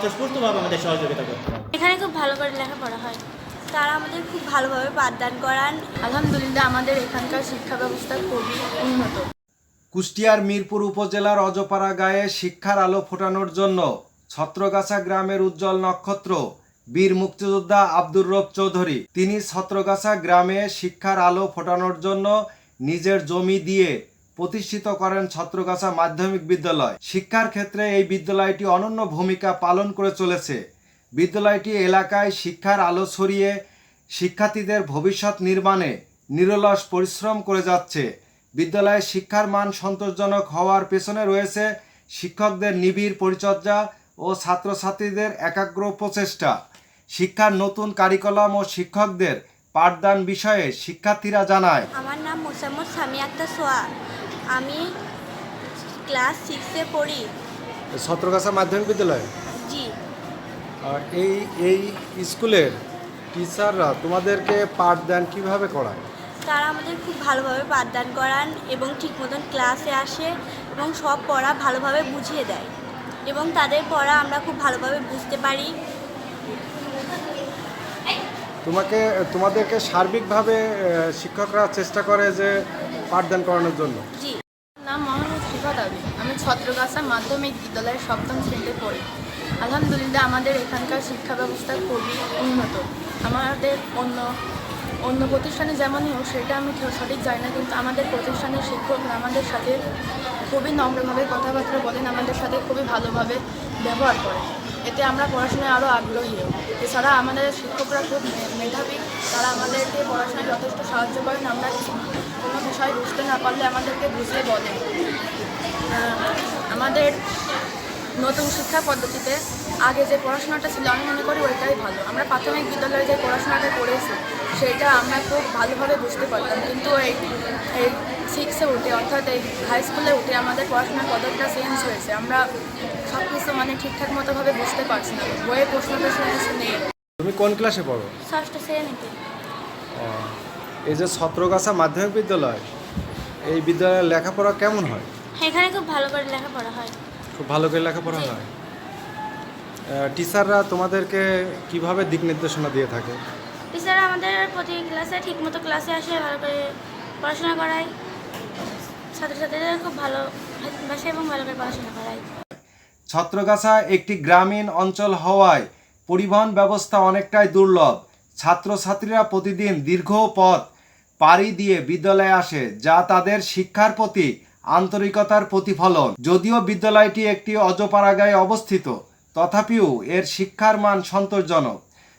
স্বতঃস্ফূর্তভাবে আমাদের সহযোগিতা করতে হবে। এখানে খুব ভালো করে লেখাপড়া হয়। তারা আমাদের খুব ভালোভাবে পাঠদান করান। আলহামদুলিল্লাহ আমাদের এখানকার শিক্ষা ব্যবস্থা খুবই উন্নত। কুষ্টিয়ার মিরপুর উপজেলার অজপাড়া গায়ে শিক্ষার আলো ফোটানোর জন্য ছত্রগাছা গ্রামের উজ্জ্বল নক্ষত্র বীর মুক্তিযোদ্ধা আব্দুর রব চৌধুরী। তিনি ছত্রগাছা গ্রামে শিক্ষার আলো ফোটানোর জন্য নিজের জমি দিয়ে প্রতিষ্ঠিত করেন ছত্রগাছা মাধ্যমিক বিদ্যালয়। শিক্ষার ক্ষেত্রে এই বিদ্যালয়টি অনন্য ভূমিকা পালন করে চলেছে। বিদ্যালয়টি এলাকায় শিক্ষার আলো ছড়িয়ে শিক্ষার্থীদের ভবিষ্যৎ নির্মাণে নিরলস পরিশ্রম করে যাচ্ছে। বিদ্যালয়ের শিক্ষার মান সন্তোষজনক হওয়ার পেছনে রয়েছে শিক্ষকদের নিবিড় পরিচর্যা ও ছাত্রছাত্রীদের একাগ্র প্রচেষ্টা। শিক্ষার নতুন কারিকুলাম ও শিক্ষকদের পাঠদান বিষয়ে শিক্ষার্থীরা জানায়। আমার নাম মোসাম্মদ সামি সোয়া। আমি ক্লাস সিক্সে পড়ি। ছত্রগাছা মাধ্যমিক বিদ্যালয়? জি। আর এই এই স্কুলের টিচাররা তোমাদেরকে পাঠদান কীভাবে করায়? তারা আমাদের খুব ভালোভাবে পাঠদান করান এবং ঠিক মতন ক্লাসে আসে এবং সব পড়া ভালোভাবে বুঝিয়ে দেয়। এবং তাদের পড়া আমরা খুব ভালোভাবে বুঝতে পারি। তোমাকে তোমাদেরকে সার্বিকভাবে শিক্ষকরা চেষ্টা করে যে পাঠদান করানোর জন্য। নাম মোহাম্মদ শিফা দাবি। আমি ছত্রগাছা মাধ্যমিক বিদ্যালয়ের সপ্তম শ্রেণীতে পড়ি। আলহামদুলিল্লাহ আমাদের এখানকার শিক্ষা ব্যবস্থা খুবই উন্নত। আমাদের অন্য অন্য প্রতিষ্ঠানে যেমনই হোক, সেটা আমি সঠিক জানি না, কিন্তু আমাদের প্রতিষ্ঠানের শিক্ষকরা আমাদের সাথে খুবই নম্রভাবে কথাবার্তা বলেন, আমাদের সাথে খুবই ভালোভাবে ব্যবহার করেন। এতে আমরা পড়াশোনায় আরও আগ্রহী। এছাড়া আমাদের শিক্ষকরা খুব মেধাবী। তারা আমাদেরকে পড়াশোনায় যথেষ্ট সাহায্য করেন। আমরা কোনো বিষয় বুঝতে না পারলে আমাদেরকে বুঝতে বলে। আমাদের নতুন শিক্ষা পদ্ধতিতে আগে যে পড়াশোনাটা ছিল আমি মনে করি ওইটাই ভালো। আমরা প্রাথমিক বিদ্যালয়ে যে পড়াশোনাটা করেছি সেটা আমরা খুব ভালোভাবে বুঝতে পারতাম। কিন্তু এই এই সিক্সে উঠে অর্থাৎ এই হাই স্কুলে উঠে আমাদের পড়াশোনার পদ্ধতিটা চেঞ্জ হয়েছে আমরা সব কিছু মানে ঠিকঠাক মতোভাবে বুঝতে পারছি না। বইয়ের প্রশ্নটা শুনে শুনে তুমি কোন ক্লাসে পড়ো? ষষ্ঠ শ্রেণীতে। এই যে ছত্রগাছা মাধ্যমিক বিদ্যালয় এই বিদ্যালয়ের লেখাপড়া কেমন হয়? এখানে খুব ভালো করে লেখাপড়া হয়। খুব ভালো করে লেখাপড়া হয়? টিচাররা তোমাদেরকে কীভাবে দিক নির্দেশনা দিয়ে থাকে? টিচাররা আমাদের প্রতি ক্লাসে ঠিকমতো ক্লাসে আসে ভালো করে পড়াশোনা করায়। ছাত্রছাত্রীদের খুব ভালো ভাষা এবং ভালো করে পড়াশোনা করায়। ছত্রগাছা একটি গ্রামীণ অঞ্চল হওয়ায় পরিবহন ব্যবস্থা অনেকটাই দুর্লভ। ছাত্রছাত্রীরা প্রতিদিন দীর্ঘ পথ পাড়ি দিয়ে বিদ্যালয়ে আসে, যা তাদের শিক্ষার প্রতি আন্তরিকতার প্রতিফলন। যদিও বিদ্যালয়টি একটি অজপাড়াগায় অবস্থিত, তথাপিও এর শিক্ষার মান সন্তোষজনক।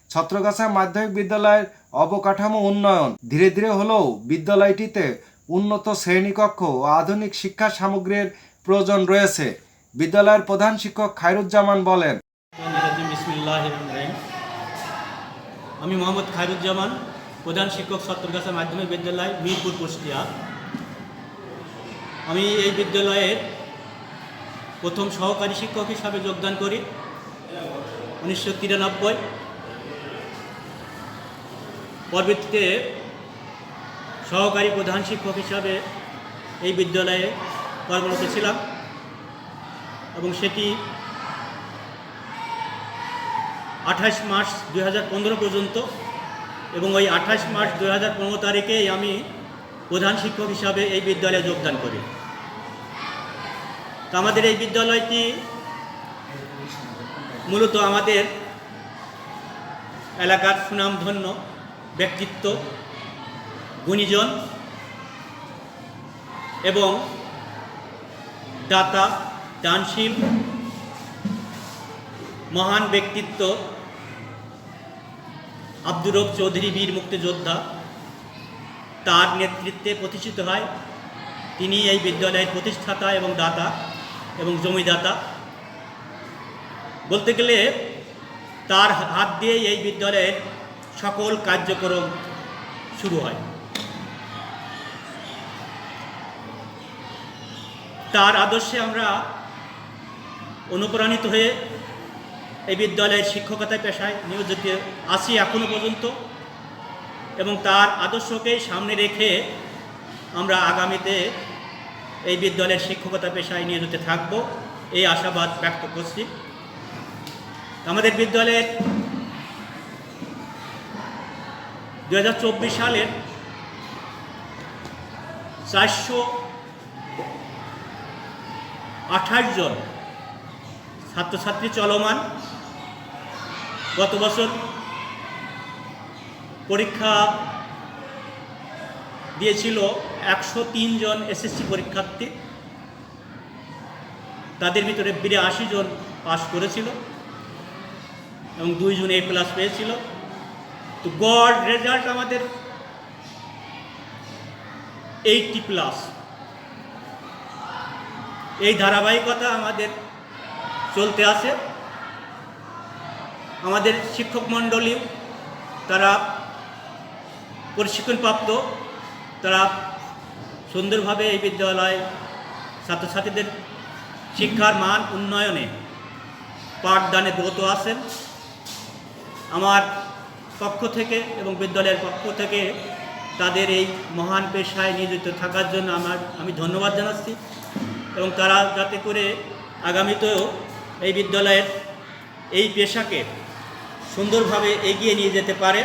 ছত্রগাছা মাধ্যমিক বিদ্যালয়ের অবকাঠামো উন্নয়ন। ধীরে ধীরে হলেও বিদ্যালয়টিতে উন্নত শ্রেণীকক্ষ ও আধুনিক শিক্ষা সামগ্রীর প্রয়োজন রয়েছে, বিদ্যালয়ের প্রধান শিক্ষক খায়রুজ্জামান বলেন। আমি মোহাম্মদ খায়রুজ্জামান, প্রধান শিক্ষক সত্তরগাছা মাধ্যমিক বিদ্যালয়, মিরপুর, কুষ্টিয়া। আমি এই বিদ্যালয়ের প্রথম সহকারী শিক্ষক হিসাবে যোগদান করি। উনিশশো তিরানব্বই। পরবর্তীতে সহকারী প্রধান শিক্ষক হিসাবে এই বিদ্যালয়ে কর্মরত ছিলাম এবং সেটি আঠাশ মার্চ দু হাজার পনেরো পর্যন্ত এবং ওই আঠাশ মার্চ দুই হাজার পনেরো তারিখেই আমি প্রধান শিক্ষক হিসাবে এই বিদ্যালয়ে যোগদান করি। তো আমাদের এই বিদ্যালয়টি মূলত আমাদের এলাকার সুনামধন্য ব্যক্তিত্ব, গুণীজন এবং দাতা দানশীল মহান ব্যক্তিত্ব, আব্দুর রব চৌধুরী বীর মুক্তিযোদ্ধা, তার নেতৃত্বে প্রতিষ্ঠিত হয়। তিনি এই বিদ্যালয়ের প্রতিষ্ঠাতা এবং দাতা এবং জমিদাতা। বলতে গেলে তার হাত দিয়ে এই বিদ্যালয়ের সকল কার্যক্রম শুরু হয়। তার আদর্শে আমরা অনুপ্রাণিত হয়ে এই বিদ্যালয়ের শিক্ষকতা পেশায় নিয়োজিত আছি এখনও পর্যন্ত এবং তার আদর্শকেই সামনে রেখে আমরা আগামীতে এই বিদ্যালয়ের শিক্ষকতা পেশায় নিয়োজিত থাকব। এই আশাবাদ ব্যক্ত করছি। আমাদের বিদ্যালয়ের দু হাজার চব্বিশ সালের চারশো আঠাশ জন ছাত্রছাত্রী চলমান গত বছর পরীক্ষা দিয়েছিল একশো জন এসএসসি পরীক্ষার্থী। তাদের ভিতরে বিরাশি জন পাশ করেছিল এবং দুইজন এ প্লাস পেয়েছিল। তো গড় রেজাল্ট আমাদের এইটটি প্লাস এই ধারাবাহিকতা আমাদের চলতে আছে। আমাদের শিক্ষক মণ্ডলী, তারা প্রশিক্ষণপ্রাপ্ত, তারা সুন্দরভাবে এই বিদ্যালয় ছাত্রছাত্রীদের শিক্ষার মান উন্নয়নে পাঠদানে ব্রত আছেন। আমার পক্ষ থেকে এবং বিদ্যালয়ের পক্ষ থেকে তাদের এই মহান পেশায় নিয়োজিত থাকার জন্য আমার, আমি ধন্যবাদ জানাচ্ছি এবং তারা যাতে করে আগামীতেও এই বিদ্যালয়ের এই পেশাকে সুন্দরভাবে এগিয়ে নিয়ে যেতে পারে।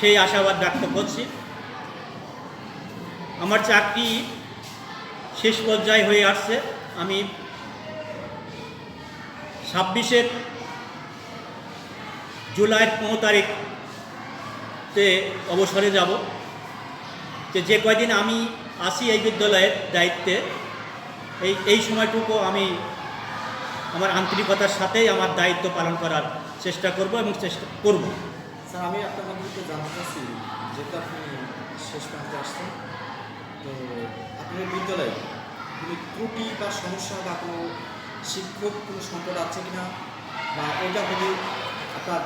সেই আশাবাদ ব্যক্ত করছি। আমার চাকরি শেষ পর্যায়ে হয়ে আসছে। আমি ছাব্বিশের জুলাইয়ের পনেরো তারিখতে অবসরে যাব। যে যে কয়দিন আমি আসি এই বিদ্যালয়ের দায়িত্বে, এই এই সময়টুকু আমি আমার আন্তরিকতার সাথেই আমার দায়িত্ব পালন করার চেষ্টা করব এবং চেষ্টা করব। স্যার আমি আপনার মধ্যে জানতে চাচ্ছি যেহেতু আপনি শেষ প্রান্তে আসছেন তো আপনার বিদ্যালয়ে কোনো ত্রুটি বা সমস্যা বা কোনো শিক্ষক কোনো সংকট আছে কি না বা এটা যদি আপনার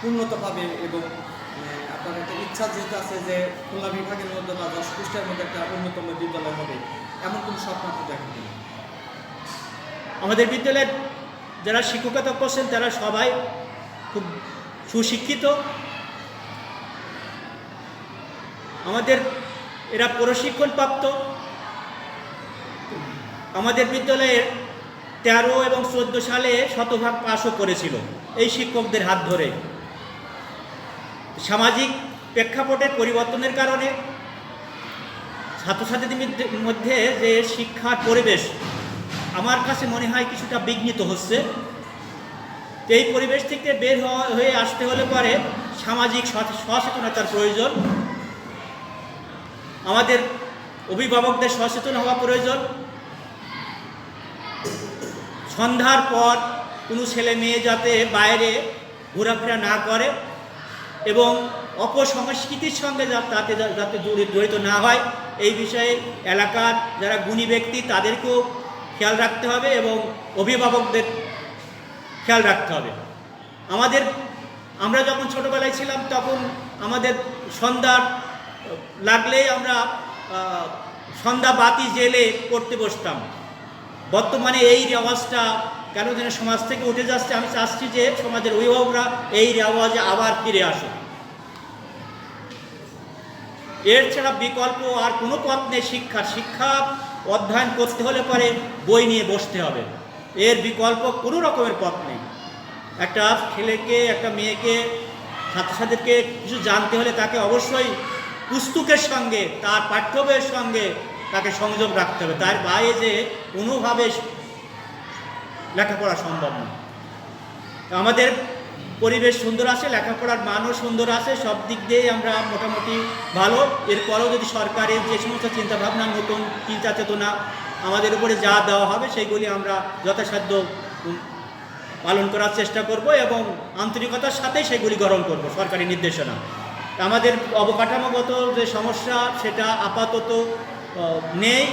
পূর্ণতা পাবে এবং আহ, আপনার একটা ইচ্ছা যেহেতু আছে যে খুলনা বিভাগের মধ্যে বা দশ কুষ্টার মধ্যে একটা অন্যতম বিদ্যালয় হবে এমন কোনো স্বপ্ন আপনি দেখেন আমাদের বিদ্যালয়ের যারা শিক্ষকতা করছেন তারা সবাই খুব সুশিক্ষিত। আমাদের এরা প্রশিক্ষণপ্রাপ্ত। আমাদের বিদ্যালয়ের তেরো এবং চোদ্দ সালে শতভাগ পাশও করেছিল এই শিক্ষকদের হাত ধরে। সামাজিক প্রেক্ষাপটের পরিবর্তনের কারণে ছাত্রছাত্রীদের মধ্যে- যে শিক্ষার পরিবেশ আমার কাছে মনে হয় কিছুটা বিঘ্নিত হচ্ছে। এই পরিবেশ থেকে বের হয়ে আসতে হলে পরে সামাজিক সচে- সচেতনতার প্রয়োজন। আমাদের অভিভাবকদের সচেতন হওয়া প্রয়োজন। সন্ধ্যার পর কোনো ছেলে মেয়ে যাতে বাইরে ঘোরাফেরা না করে এবং অপসংস্কৃতির সঙ্গে তাতে যাতে জড়ি- জড়িত না হয়, এই বিষয়ে এলাকার যারা গুণী ব্যক্তি, তাদেরকেও খেয়াল রাখতে হবে এবং অভিভাবকদের খেয়াল রাখতে হবে। আমাদের, আমরা যখন ছোটোবেলায় ছিলাম তখন আমাদের সন্ধ্যার লাগলেই আমরা সন্ধ্যা বাতি জেলে পড়তে বসতাম। বর্তমানে এই রেওয়াজটা কেন যেন সমাজ থেকে উঠে যাচ্ছে, আমি চাচ্ছি যে সমাজের অভিভাবকরা এই রেওয়াজে আবার ফিরে আসুক। এর ছাড়া বিকল্প আর কোনো পথ নেই শিক্ষার। শিক্ষা অধ্যয়ন করতে হলে পরে বই নিয়ে বসতে হবে। এর বিকল্প কোনো রকমের পথ নেই। একটা ছেলেকে, একটা মেয়েকে ছাত্রছাত্রীকে কিছু জানতে হলে তাকে অবশ্যই পুস্তকের সঙ্গে, তার পাঠ্য বইয়ের সঙ্গে তাকে সংযোগ রাখতে হবে। তার বাইরে যে কোনোভাবে লেখাপড়া সম্ভব নয়। আমাদের পরিবেশ সুন্দর আছে লেখাপড়ার মানও সুন্দর আছে সব দিক দিয়েই আমরা মোটামুটি ভালো। এরপরেও যদি সরকারের যে সমস্ত চিন্তাভাবনা, নতুন চিন্তা চেতনা আমাদের উপরে যা দেওয়া হবে, সেইগুলি আমরা যথাসাধ্য পালন করার চেষ্টা করব এবং আন্তরিকতার সাথেই সেগুলি গ্রহণ করব, সরকারি নির্দেশনা। আমাদের অবকাঠামোগত যে সমস্যা, সেটা আপাতত নেই।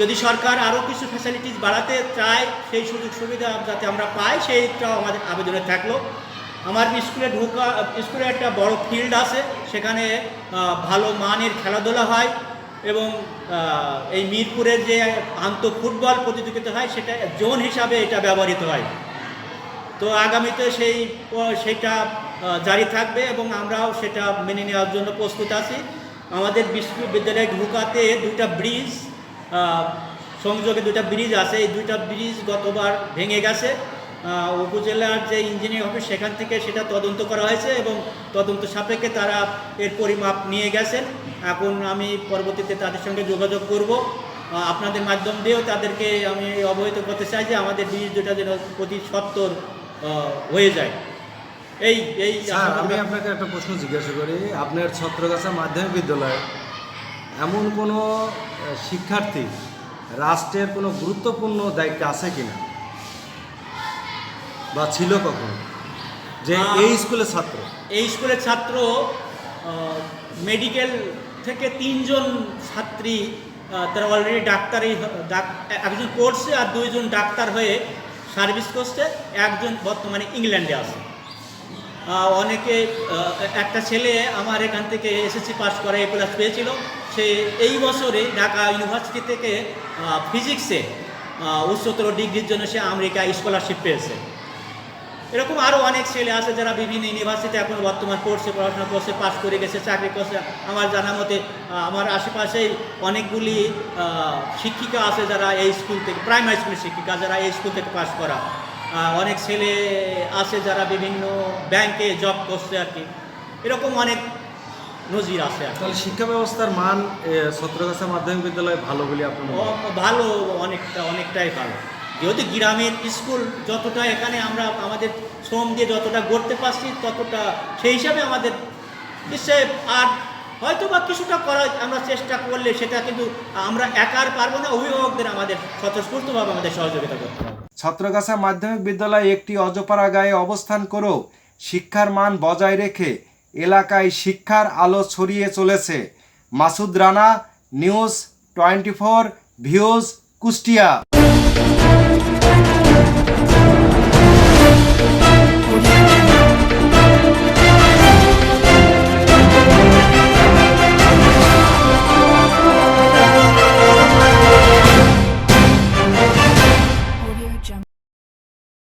যদি সরকার আরও কিছু ফ্যাসিলিটিস বাড়াতে চায়, সেই সুযোগ সুবিধা যাতে আমরা পাই, সেইটাও আমাদের আবেদনে থাকল। আমার স্কুলে ঢোকা, স্কুলে একটা বড় ফিল্ড আছে, সেখানে ভালো মানের খেলাধুলা হয় এবং এই মিরপুরের যে আন্ত ফুটবল প্রতিযোগিতা হয়, সেটা জোন হিসাবে এটা ব্যবহৃত হয়। তো আগামীতে সেই সেটা জারি থাকবে এবং আমরাও সেটা মেনে নেওয়ার জন্য প্রস্তুত আছি। আমাদের বিশ্ববিদ্যালয়ে ঢুকাতে দুটা ব্রিজ সংযোগে দুটা ব্রিজ আছে। এই দুইটা ব্রিজ গতবার ভেঙে গেছে। উপজেলার যে ইঞ্জিনিয়ার অফিস সেখান থেকে সেটা তদন্ত করা হয়েছে এবং তদন্ত সাপেক্ষে তারা এর পরিমাপ নিয়ে গেছেন। এখন আমি পরবর্তীতে তাদের সঙ্গে যোগাযোগ করব। আপনাদের মাধ্যম দিয়েও তাদেরকে আমি অবহিত করতে চাই যে আমাদের ব্রিজ দুটা যেন প্রতি সত্তর হয়ে যায়। এই এই আমি আপনাকে একটা প্রশ্ন জিজ্ঞাসা করি। আপনার ছত্রগাছা মাধ্যমিক বিদ্যালয়ে এমন কোনো শিক্ষার্থী রাষ্ট্রের কোনো গুরুত্বপূর্ণ দায়িত্ব আছে কিনা? বা ছিল কখনো? যে এই স্কুলের ছাত্র। এই স্কুলের ছাত্র মেডিকেল থেকে তিনজন ছাত্রী তারা অলরেডি ডাক্তারই ডাক- একজন পড়ছে আর দুইজন ডাক্তার হয়ে সার্ভিস করছে একজন বর্তমানে ইংল্যান্ডে আছে। অনেকে একটা ছেলে আমার এখান থেকে এসএসসি পাস করে এ প্লাস পেয়েছিল। সে এই বছরে ঢাকা ইউনিভার্সিটি থেকে ফিজিক্সে উচ্চতর ডিগ্রির জন্য সে আমেরিকা স্কলারশিপ পেয়েছে। এরকম আরও অনেক ছেলে আছে যারা বিভিন্ন ইউনিভার্সিটি এখন বর্তমান পড়ছে পড়াশোনা করছে পাস করে গেছে, চাকরি করছে। আমার জানা মতে আমার আশেপাশেই অনেকগুলি শিক্ষিকা আছে যারা এই স্কুল থেকে প্রাইমারি স্কুলের শিক্ষিকা যারা এই স্কুল থেকে পাস করা। অনেক ছেলে আছে যারা বিভিন্ন ব্যাংকে জব করছে আর কি। এরকম অনেক নজির আছে আর কি। তাহলে শিক্ষা ব্যবস্থার মান ছত্রগাছা মাধ্যমিক বিদ্যালয়ে ভালো বলে আপনার ভালো অনেকটা অনেকটাই ভালো। যেহেতু গ্রামের স্কুল যতটা এখানে আমরা আমাদের শ্রম দিয়ে যতটা গড়তে পারছি ততটা সেই হিসাবে আমাদের নিশ্চয় আর হয়তো বা কিছুটা করার আমরা চেষ্টা করলে সেটা কিন্তু আমরা একার পারব না অভিভাবকদের আমাদের স্বতঃস্ফূর্তভাবে আমাদের সহযোগিতা করতে ছত্রগাছা মাধ্যমিক বিদ্যালয় একটি অজপাড়া গায়ে অবস্থান করেও শিক্ষার মান বজায় রেখে এলাকায় শিক্ষার আলো ছড়িয়ে চলেছে। Masud Rana, news twenty four views Kushtia.